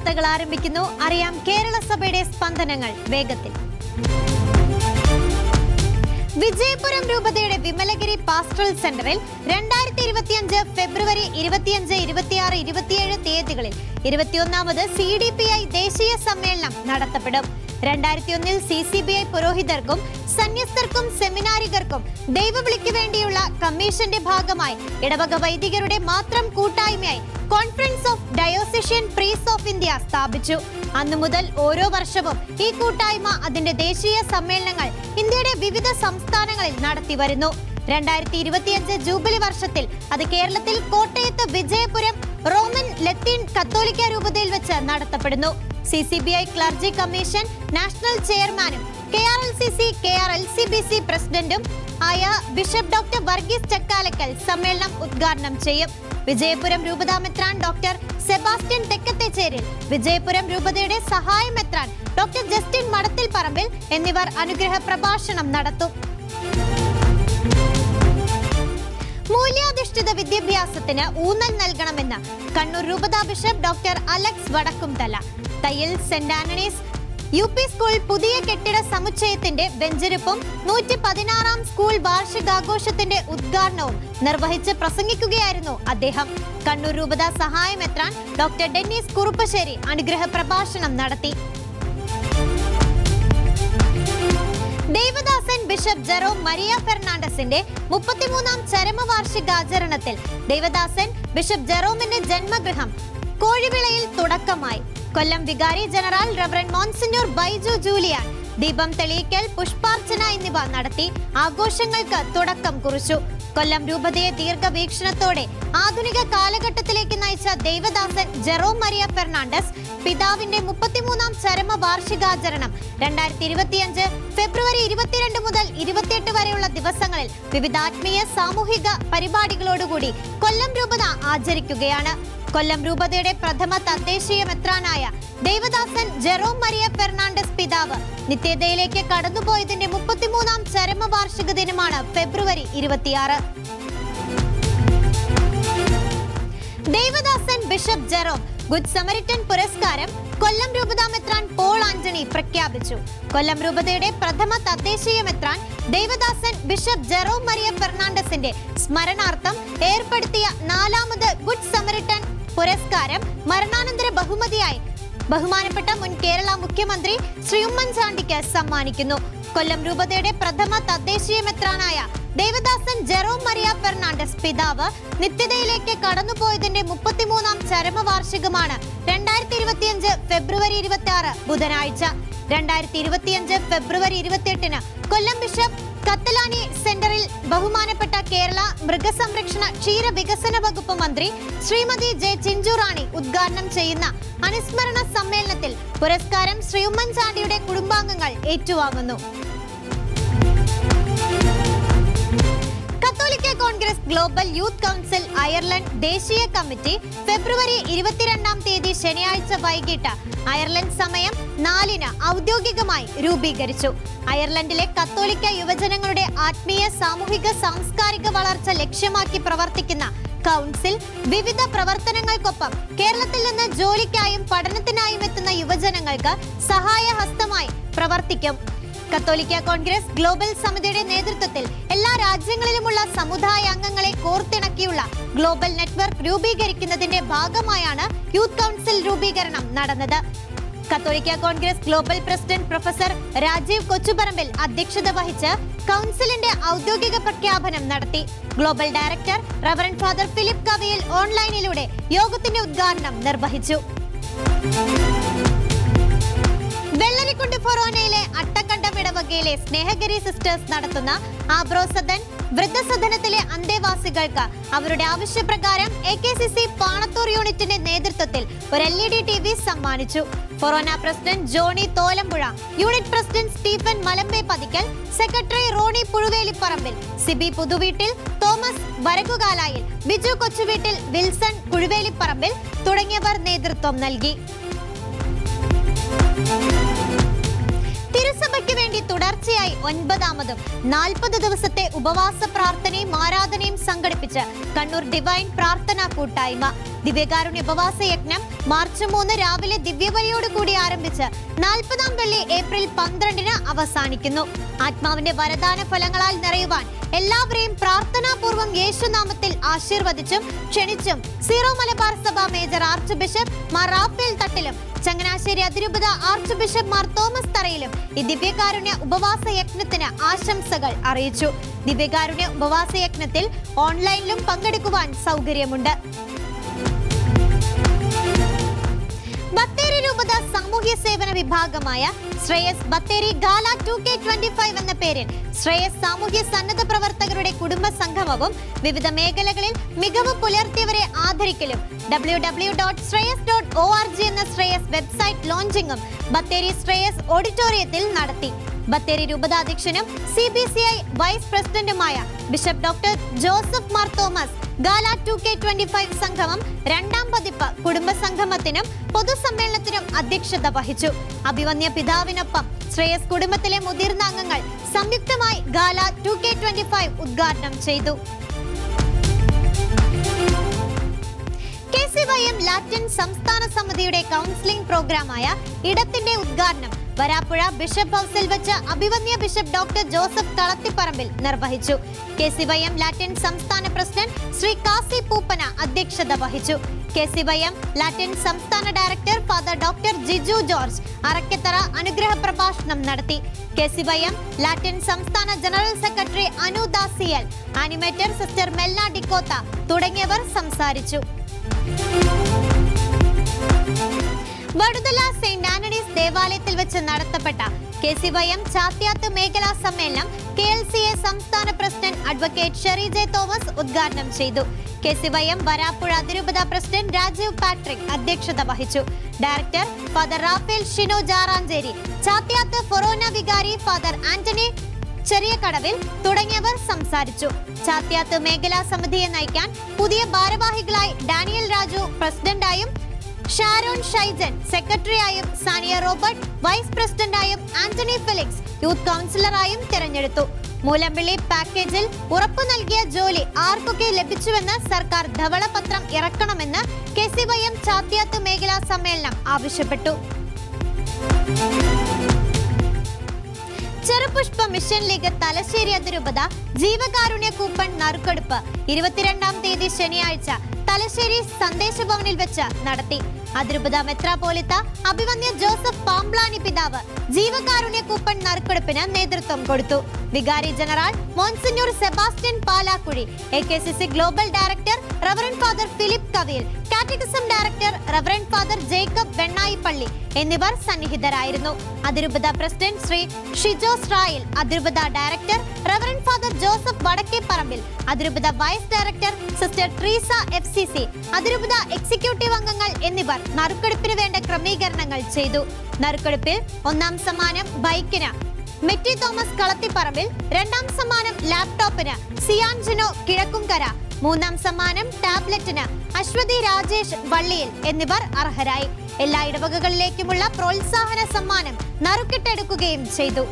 വാർത്തകൾ ആരംഭിക്കുന്നു. അറിയാം കേരള സഭയുടെ സ്പന്ദനങ്ങൾ വേഗത്തിൽ. വിജയപുരം രൂപതയുടെ വിമലഗിരി പാസ്റ്ററൽ സെന്ററിൽ രണ്ടായിരത്തി ഇരുപത്തിയഞ്ച് ഫെബ്രുവരി ഇരുപത്തിയഞ്ച് ഇരുപത്തിയാറ് ഇരുപത്തിയേഴ് തീയതികളിൽ ഇരുപത്തിയൊന്നാമത് സി ഡി പി ഐ ദേശീയ സമ്മേളനം നടത്തപ്പെടും. രണ്ടായിരത്തി ഒന്നിൽ സി സി ബി ഐ പുരോഹിതർക്കും സന്യസ്തർക്കും സെമിനാരികർക്കും ദൈവവിളിക്ക് വേണ്ടിയുള്ള കമ്മീഷന്റെ ഭാഗമായി ഇടവക വൈദികരുടെ മാത്രം കൂട്ടായ്മയായി conference of diocesan priests of India സ്ഥാപിച്ചു. അന്നു മുതൽ ഓരോ വർഷവും ഈ കൂട്ടായ്മ അതിന്റെ ദേശീയ സമ്മേളനങ്ങൾ ഇന്ത്യയുടെ വിവിധ സംസ്ഥാനങ്ങളിൽ നടത്തി വരുന്നു. രണ്ടായിരത്തി ഇരുപത്തിയഞ്ച് ജൂബിലി വർഷത്തിൽ അത് കേരളത്തിൽ കോട്ടയത്ത് വിജയപുരം റോമൻ ലത്തീൻ കത്തോലിക്ക രൂപതയിൽ വെച്ച് നടത്തപ്പെടുന്നു. C C B I clergy commission national ചെയർമാനും K R L C C K R L C B C പ്രസിഡന്റും ആയ ബിഷപ്പ് ഡോക്ടർ വർഗീസ് ചക്കാലക്കൽ സമ്മേളനം ഉദ്ഘാടനം ചെയ്യും. വിജയപുരം രൂപതാ മെത്രാൻ ഡോക്ടർ സെബാസ്റ്റ്യൻ തെക്കത്തേച്ചേരിൽ വിജയപുരം രൂപതയുടെ സഹായ മെത്രാൻ ഡോക്ടർ ജസ്റ്റിൻ മടത്തിൽ പറമ്പിൽ എന്നിവർ അനുഗ്രഹ പ്രഭാഷണം നടത്തും. മൂല്യാധിഷ്ഠിത വിദ്യാഭ്യാസത്തിന് ഊന്നൽ നൽകണമെന്ന് കണ്ണൂർ രൂപതാ ബിഷപ്പ് ഡോക്ടർ അലക്സ് വടക്കുംതല തയ്യൽ Saint Antony's U P school പുതിയ കെട്ടിട സമുച്ചയത്തിന്റെ വെഞ്ചരിപ്പും നൂറ്റി പതിനാറാം സ്കൂൾ വാർഷികാഘോഷത്തിന്റെ ഉദ്ഘാടനവും നിർവഹിച്ച് പ്രസംഗിക്കുകയായിരുന്നു അദ്ദേഹം. കണ്ണൂർ രൂപതാ സഹായമെത്രാൻ ഡോക്ടർ ഡെന്നീസ് കുറുപ്പശ്ശേരി അനുഗ്രഹ പ്രഭാഷണം നടത്തി. ദേവദാസൻ ബിഷപ്പ് ജെറോ മരിയ ഫെർണാണ്ടസിന്റെ മുപ്പത്തിമൂന്നാം ചരമവാർഷികാചരണത്തിൽ ദേവദാസൻ ബിഷപ്പ് ജെറോമിന്റെ ജന്മഗൃഹം കോഴിവിളയിൽ തുടക്കമായി. കൊല്ലം വികാരി general reverend monsignor Baiju Julian ദീപം തെളിയിക്കൽ പുഷ്പാർച്ചന എന്നിവ നടത്തി ആഘോഷങ്ങൾക്ക് തുടക്കം കുറിച്ചു. കൊല്ലം രൂപതയെ ദീർഘവീക്ഷണത്തോടെ ആധുനിക കാലഘട്ടത്തിലേക്ക് നയിച്ച ദേവദാസൻ ജെറോം മരിയ ഫെർണാണ്ടസ് പിതാവിന്റെ മുപ്പത്തിമൂന്നാം ചരമ വാർഷികാചരണം രണ്ടായിരത്തി ഇരുപത്തിയഞ്ച് ഫെബ്രുവരി ഇരുപത്തിരണ്ട് മുതൽ ഇരുപത്തിയെട്ട് വരെയുള്ള ദിവസങ്ങളിൽ വിവിധ ആത്മീയ സാമൂഹിക പരിപാടികളോടുകൂടി കൊല്ലം രൂപത ആചരിക്കുകയാണ്. കൊല്ലം രൂപതയുടെ പ്രഥമ തദ്ദേശീയ മെത്രാനായ ദേവദാസൻ ജെറോം മരിയ ഫെർണാണ്ടസ് പിതാവ്. നിത്യതയിലേക്ക് കടന്നുപോയതിന്റെ മുപ്പത്തിമൂന്നാം ചരമവാർഷിക ദിനമാണ് ഫെബ്രുവരി ഇരുപത്തിയാറ്. Devadasan bishop Jerome good Samaritan പുരസ്കാരം കൊല്ലം രൂപതാ മെത്രാൻ പോൾ ആന്റണി പ്രഖ്യാപിച്ചു. കൊല്ലം രൂപതയുടെ പ്രഥമ തദ്ദേശീയ മെത്രാൻ ദേവദാസൻ ബിഷപ്പ് ജെറോം മരിയ ഫെർണാണ്ടസിന്റെ സ്മരണാർത്ഥം ഏർപ്പെടുത്തിയ നാലാമത് ഗുഡ് സമരിറ്റൻ പുരസ്കാരം മരണാനന്തര ബഹുമതിയായി. ബഹുമാനപ്പെട്ട മുൻ കേരള മുഖ്യമന്ത്രി ശ്രീ ഉമ്മൻചാണ്ടിക്ക് സമ്മാനിക്കുന്നു. കൊല്ലം രൂപതയുടെ പ്രഥമ തദ്ദേശീയ മെത്രാനായ ദേവദാസൻ ജെറോം മറിയ ഫെർണാണ്ടസ് പിതാവ് നിത്യതയിലേക്ക് കടന്നുപോയതിന്റെ മുപ്പത്തിമൂന്നാം ചരമവാർഷികമാണ് രണ്ടായിരത്തി ഇരുപത്തിയഞ്ച് ഫെബ്രുവരി ഇരുപത്തി ആറ് ബുധനാഴ്ച. രണ്ടായിരത്തി ഇരുപത്തിയഞ്ച് ഫെബ്രുവരി ഇരുപത്തിയെട്ടിന് കൊല്ലം ബിഷപ്പ് കത്തലാനി സെന്ററിൽ ബഹുമാനപ്പെട്ട കേരള മൃഗസംരക്ഷണ ക്ഷീര വികസന വകുപ്പ് മന്ത്രി ശ്രീമതി ജെ ചിഞ്ചുറാണി ഉദ്ഘാടനം ചെയ്യുന്ന അനുസ്മരണ സമ്മേളനത്തിൽ പുരസ്കാരം ശ്രീ ഉമ്മൻചാണ്ടിയുടെ കുടുംബാംഗങ്ങൾ ഏറ്റുവാങ്ങുന്നു. കത്തോലിക്ക Congress global youth council Ireland ദേശീയ കമ്മിറ്റി ഫെബ്രുവരി ഇരുപത്തിരണ്ടാം തീയതി ശനിയാഴ്ച വൈകിട്ട് അയർലൻഡ് സമയം നാലിന് ഔദ്യോഗികമായി രൂപീകരിച്ചു. അയർലൻഡിലെ കത്തോലിക്ക യുവജനങ്ങളുടെ ആത്മീയ സാമൂഹിക സാംസ്കാരിക വളർച്ച ലക്ഷ്യമാക്കി പ്രവർത്തിക്കുന്ന കൗൺസിൽ വിവിധ പ്രവർത്തനങ്ങൾക്കൊപ്പം കേരളത്തിൽ നിന്ന് ജോലിക്കായും പഠനത്തിനായും എത്തുന്ന യുവജനങ്ങൾക്ക് സഹായഹസ്തമായി പ്രവർത്തിക്കും. കത്തോലിക്ക കോൺഗ്രസ് ഗ്ലോബൽ സമിതിയുടെ നേതൃത്വത്തിൽ എല്ലാ രാജ്യങ്ങളിലുമുള്ള സമുദായ അംഗങ്ങളെ കോർത്തിണക്കിയുള്ള ഗ്ലോബൽ നെറ്റ്വർക്ക് രൂപീകരിക്കുന്നതിന്റെ ഭാഗമായാണ് യൂത്ത് കൗൺസിൽ രൂപീകരണം നടന്നത്. കത്തോലിക്ക Congress global president professor Rajeev Kochuparambil അധ്യക്ഷത വഹിച്ച് കൗൺസിലിന്റെ ഔദ്യോഗിക പ്രഖ്യാപനം നടത്തി. Global director reverend father Philip Kaviyil ഓൺലൈനിലൂടെ യോഗത്തിന്റെ ഉദ്ഘാടനം നിർവഹിച്ചു. വെള്ളരിക്കുണ്ട് ഫൊറോനയിലെ അട്ടക്കണ്ടം ഇടവകയിലെ സ്നേഹഗിരി സിസ്റ്റേഴ്സ് നടത്തുന്ന ആബ്രോസദൻ വൃദ്ധസദനത്തിലെ അന്തേവാസികൾക്ക് അവരുടെ ആവശ്യപ്രകാരം A K C C Panathur യൂണിറ്റിന്റെ നേതൃത്വത്തിൽ ഒരു L E D T V സമ്മാനിച്ചു. Corona president Johnny Tholampuzha unit president Stephen Malampe Pathikkal secretary Ronnie Puzhuvelipparambil Sibi Puthuveettil Thomas Varakukalayil Biju Kochuveettil Wilson Kuzhuvelipparambil തുടങ്ങിയവർ നേതൃത്വം നൽകി. തിരുസഭയ്ക്ക് വേണ്ടി തുടർച്ചയായി ഒൻപതാമതും നാൽപ്പത് ദിവസത്തെ ഉപവാസ പ്രാർത്ഥനയും ആരാധനയും സംഘടിപ്പിച്ച് കണ്ണൂർ ഡിവൈൻ പ്രാർത്ഥനാ കൂട്ടായ്മ. ദിവ്യകാരുണ്യ ഉപവാസ യജ്ഞം മാർച്ച് മൂന്ന് രാവിലെ ദിവ്യബലിയോട് കൂടി ആരംഭിച്ച് നാൽപ്പതാം വെള്ളി ഏപ്രിൽ പന്ത്രണ്ടിന് അവസാനിക്കുന്നു. ആത്മാവിന്റെ വരദാന ഫലങ്ങളാൽ നിറയുവാൻ എല്ലാവരെയും പ്രാർത്ഥനാപൂർവം യേശുനാമത്തിൽ ആശീർവദിച്ചും ക്ഷണിച്ചും സീറോ മലബാർ സഭ major archbishop Mar Rafale തട്ടിലും ചങ്ങനാശ്ശേരി അതിരൂപത ആർച്ച് ബിഷപ്പ് മാർ തോമസ് തറയിലും ഈ ദിവ്യകാരുണ്യ ഉപവാസ യജ്ഞത്തിന് ആശംസകൾ അറിയിച്ചു. ദിവ്യകാരുണ്യ ഉപവാസ യജ്ഞത്തിൽ ഓൺലൈനിലും പങ്കെടുക്കുവാൻ സൗകര്യമുണ്ട്. ബത്തേരി രൂപത സാമൂഹ്യ സേവന വിഭാഗമായ Sreyas Bathery gala two K twenty five എന്ന പേരിൽ ശ്രേയസ് സാമൂഹ്യ സന്നദ്ധ പ്രവർത്തകരുടെ കുടുംബ സംഗമവും വിവിധ മേഖലകളിൽ മികവ് പുലർത്തിയവരെ ആദരിക്കലും. W W dot Sreyas dot O R G എന്ന ശ്രേയസ് വെബ്സൈറ്റ് ലോഞ്ചിങ്ങും ബത്തേരി ശ്രേയസ് ഓഡിറ്റോറിയത്തിൽ നടത്തി. Bathery രൂപതാധ്യക്ഷനും C B C I vice പ്രസിഡന്റുമായ bishop doctor Joseph Mar Thomas gala two K twenty five സംഗമം രണ്ടാം പതിപ്പ് കുടുംബ സംഗമത്തിനും പൊതുസമ്മേളനത്തിനും അധ്യക്ഷത വഹിച്ചു. അഭിവന്യ പിതാവിനൊപ്പം ശ്രേയസ് കുടുംബത്തിലെ മുതിർന്ന അംഗങ്ങൾ സംയുക്തമായി gala two K twenty five ഉദ്ഘാടനം ചെയ്തു. K C Y M Latin സംസ്ഥാന സമിതിയുടെ കൗൺസിലിംഗ് പ്രോഗ്രാമായ ഇടത്തിന്റെ ഉദ്ഘാടനം വരാപ്പുഴ ബിഷപ്പ് ഹൗസിൽ വെച്ച് അഭിവന്യ ബിഷപ്പ് ഡോക്ടർ ജോസഫ് തളത്തിപ്പറമ്പിൽ നിർവഹിച്ചു. K C Y M Latin സംസ്ഥാന പ്രസിഡന്റ് ശ്രീ കാസി പൂപ്പന അധ്യക്ഷത വഹിച്ചു. K C Y M Latin സംസ്ഥാന director father doctor Jiju George Arakkathara അനുഗ്രഹ പ്രഭാഷണം നടത്തി. K C Y M Latin സംസ്ഥാന general secretary Anu ദാസിയൽ animator sister മെൽനാ ഡിക്കോത്ത തുടങ്ങിയവർ സംസാരിച്ചു. വടുതല സെയിന്റ് ആന്റണീസ് ദേവാലയത്തിൽ വെച്ച് നടത്തപ്പെട്ട K C Y M Chathyath മേഖലാ സമ്മേളനം കെ എൽ സി എ സംസ്ഥാന president advocate Sherry J Thomas ഉദ്ഘാടനം ചെയ്തു. K C Y M Varapuzha അതിരൂപത പ്രസിഡന്റ് രാജീവ് പാട്രിക് അധ്യക്ഷത വഹിച്ചു. Director father Raphael Shino Jaranchery Chathyath forane വികാരി ഫാദർ ആന്റണി ചെറിയ കടവിൽ തുടങ്ങിയവർ സംസാരിച്ചു. ചാത്യാത്ത് മേഖലാ സമിതിയെ നയിക്കാൻ പുതിയ ഭാരവാഹികളായി ഡാനിയൽ രാജു പ്രസിഡന്റായും ഷാരോൺ ഷൈജൻ സെക്രട്ടറിയായും സാനിയ റോബർട്ട് വൈസ് പ്രസിഡന്റായും ആന്റണി ഫെലിക്സ് യൂത്ത് കൗൺസിലറായും തിരഞ്ഞെടുത്തു. മൂലമ്പിള്ളി പാക്കേജിൽ ഉറപ്പു നൽകിയ ജോലി ആർക്കൊക്കെ ലഭിച്ചുവെന്ന് സർക്കാർ ധവളപത്രം ഇറക്കണമെന്ന് K C Y M Chathyath മേഖലാ സമ്മേളനം ആവശ്യപ്പെട്ടു. ചെറുപുഷ്പ മിഷൻ ലീഗ് തലശ്ശേരി അതിരൂപത ജീവകാരുണ്യ കൂപ്പൺ നറുക്കെടുപ്പ് ഇരുപത്തിരണ്ടാം തീയതി ശനിയാഴ്ച തലശ്ശേരി സന്ദേശഭവനിൽ വെച്ച് നടത്തി. അതിരൂപത മെത്രാപോലിത്ത അഭിമന്യ ജോസഫ് പാംബ്ലാനി പിതാവ് ജീവകാരുണ്യ കൂപ്പൺ നറുക്കെടുപ്പിന് നേതൃത്വം കൊടുത്തു. വികാരി general monsignor Sebastian Palakuzhy A K C C global director reverend father Philip Kaviyil catechism director reverend father Jacob Vennayippally എന്നിവർ സന്നിഹിതരായിരുന്നു. അതിരൂപത പ്രസിഡന്റ് ശ്രീ ഷിജോസ് റായിൽ അതിരൂപത director reverend father Joseph Vadakkeparambil അതിരൂപത vice director sister Treesa F C C അതിരൂപത executive അംഗങ്ങൾ എന്നിവർ നറുക്കെടുപ്പിന് വേണ്ട ക്രമീകരണങ്ങൾ ചെയ്തു. നറുക്കെടുപ്പിൽ ഒന്നാം സമ്മാനം ബൈക്കിന്. മെറ്റി തോമസ് കളത്തിപ്പറമ്പിൽ രണ്ടാം സമ്മാനം ലാപ്ടോപ്പിന്. സിയാൻജിനോ കിഴക്കുംകര. മൂന്നാം സമ്മാനം ടാബ്ലറ്റിന്. അശ്വതി രാജേഷ് വള്ളിയിൽ എന്നിവർ അർഹരായി. എല്ലാ ഇടവകകളിലേക്കുമുള്ള പ്രോത്സാഹന സമ്മാനം നറുക്കിട്ടെടുക്കുകയും ചെയ്തു.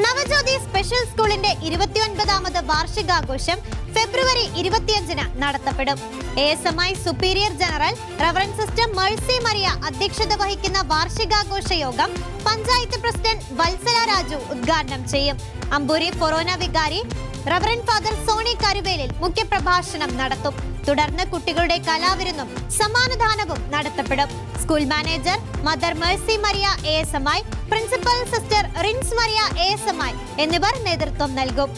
നവജ്യോതി സ്പെഷ്യൽ സ്കൂളിന്റെ ഇരുപത്തിയൊൻപതാമത് വാർഷികാഘോഷം ഫെബ്രുവരി ഇരുപത്തിയഞ്ചിന് നടത്തപ്പെടും. A S superior general reverend sister Mercy Mariya അധ്യക്ഷത വഹിക്കുന്ന വാർഷികാഘോഷ യോഗം പഞ്ചായത്ത് പ്രസിഡന്റ് വത്സല രാജു ഉദ്ഘാടനം ചെയ്യും. അമ്പൂരി ഫൊറോന വികാരി റവറൻ ഫാദർ സോണി കരുവേലിൽ മുഖ്യപ്രഭാഷണം നടത്തും. തുടർന്ന് കുട്ടികളുടെ കലാവിരുന്നും സമ്മാനദാനവും നടത്തപ്പെടും. School manager mother Mercy Mariya A principal sister Rins Mariya A എന്നിവർ നേതൃത്വം നൽകും.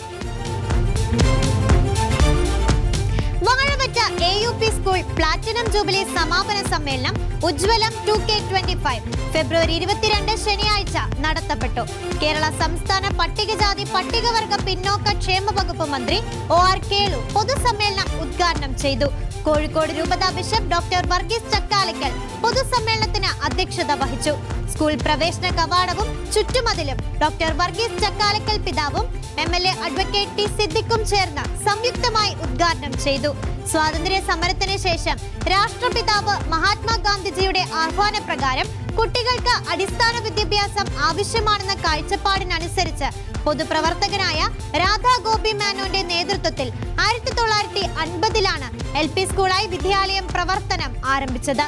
Vazhavatta A U P school platinum jubilee സമാപന സമ്മേളനം ഉജ്ജ്വലം ടു കെ ട്വന്റി ഫൈവ് ഫെബ്രുവരി ഇരുപത്തിരണ്ട് ശനിയാഴ്ച നടത്തപ്പെട്ടു. കേരള സംസ്ഥാന പട്ടികജാതി പട്ടികവർഗ പിന്നോക്ക ക്ഷേമ വകുപ്പ് മന്ത്രി ഒ ആർ കേളു പൊതുസമ്മേളനം ഉദ്ഘാടനം ചെയ്തു. കോഴിക്കോട് രൂപത ബിഷപ്പ് ഡോക്ടർ വർഗീസ് ചക്കാലക്കൽ പൊതുസമ്മേളനത്തിന് അധ്യക്ഷത വഹിച്ചു. സ്കൂൾ പ്രവേശന കവാടവും ചുറ്റുമതിലും ഡോക്ടർ വർഗീസ് ചക്കാലക്കൽ പിതാവും M L A advocate T സിദ്ദിഖും ചേർന്ന് സംയുക്തമായി ഉദ്ഘാടനം ചെയ്തു. സ്വാതന്ത്ര്യ സമരത്തിന് ശേഷം രാഷ്ട്രപിതാവ് മഹാത്മാഗാന്ധിജിയുടെ ആഹ്വാന പ്രകാരം കുട്ടികൾക്ക് അടിസ്ഥാന വിദ്യാഭ്യാസം ആവശ്യമാണെന്ന കാഴ്ചപ്പാടിനനുസരിച്ച് പൊതുപ്രവർത്തകനായ രാധാ ഗോപി മാനോന്റെ നേതൃത്വത്തിൽ ആയിരത്തി തൊള്ളായിരത്തി അൻപതിലാണ് എൽ പി സ്കൂളായി വിദ്യാലയം പ്രവർത്തനം ആരംഭിച്ചത്.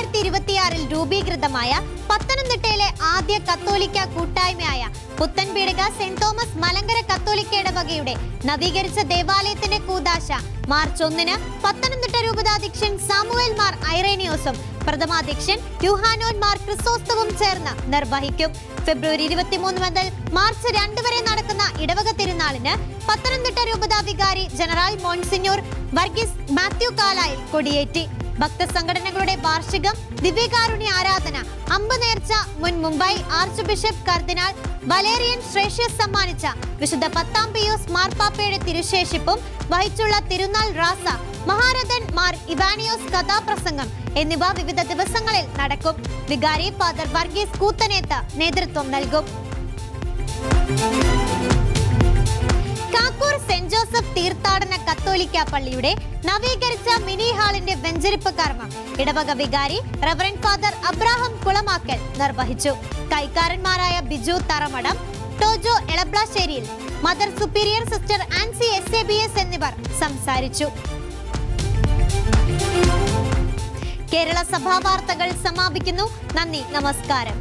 തൊള്ളായിരത്തി ഇരുപത്തിയാറിൽ രൂപീകൃതമായ പത്തനംതിട്ടയിലെ ആദ്യ കത്തോലിക്ക കൂട്ടായ്മയായ പുത്തൻപീടിക സെന്റ് തോമസ് മലങ്കര കത്തോലിക്ക ഇടവകയുടെ നവീകരിച്ച ദേവാലയത്തിന്റെ കൂതാശ മാർച്ച് ഒന്നിന് പത്തനംതിട്ട രൂപതാധ്യക്ഷൻ സാമുവേൽ മാർ ഐറേനിയോസും പ്രഥമാധ്യക്ഷൻ യുഹാനോൻ മാർ ക്രിസോസ്തവും ചേർന്ന് നിർവഹിക്കും. ഫെബ്രുവരി ഇരുപത്തിമൂന്ന് മുതൽ മാർച്ച് രണ്ട് വരെ നടക്കുന്ന ഇടവക തിരുനാളിന് പത്തനംതിട്ട രൂപതാ വികാരി ജനറൽ മോൺസിഞ്ഞൂർ വർഗീസ് മാത്യു കാലായിൽ കൊടിയേറ്റി. ഭക്തസംഘടനകളുടെ വാർഷികം ദിവ്യകാരുണ്യ ആരാധന അമ്പ് നേർച്ച മുൻ Mumbai archbishop cardinal Valerian ശ്രേഷ്യസ് സമ്മാനിച്ച വിശുദ്ധ പത്താം പിയൂസ് മാർപ്പാപ്പയുടെ തിരുശേഷിപ്പും വഹിച്ചുള്ള തിരുനാൾ റാസ മഹാരഥൻ മാർ ഇവാനിയോസ് കഥാപ്രസംഗം എന്നിവ വിവിധ ദിവസങ്ങളിൽ നടക്കും. വികാരി ഫാദർ വർഗീസ് കൂത്തനേത്ത് നേതൃത്വം നൽകും. തീർത്ഥാടന കത്തോലിക്ക പള്ളിയുടെ നവീകരിച്ച മിനി ഹാളിന്റെ വെഞ്ചരിപ്പ് കർമ്മം. ഇടവക വികാരി റവറൻ ഫാദർ അബ്രാഹം കുളമാക്കൽ നിർവഹിച്ചു. കൈക്കാരന്മാരായ Biju Tharamadam Tojo Elablasseriyil mother superior sister Ancy S A B S എന്നിവർ സംസാരിച്ചു. കേരള സഭാ വാർത്തകൾ സമാപിക്കുന്നു. നന്ദി നമസ്കാരം.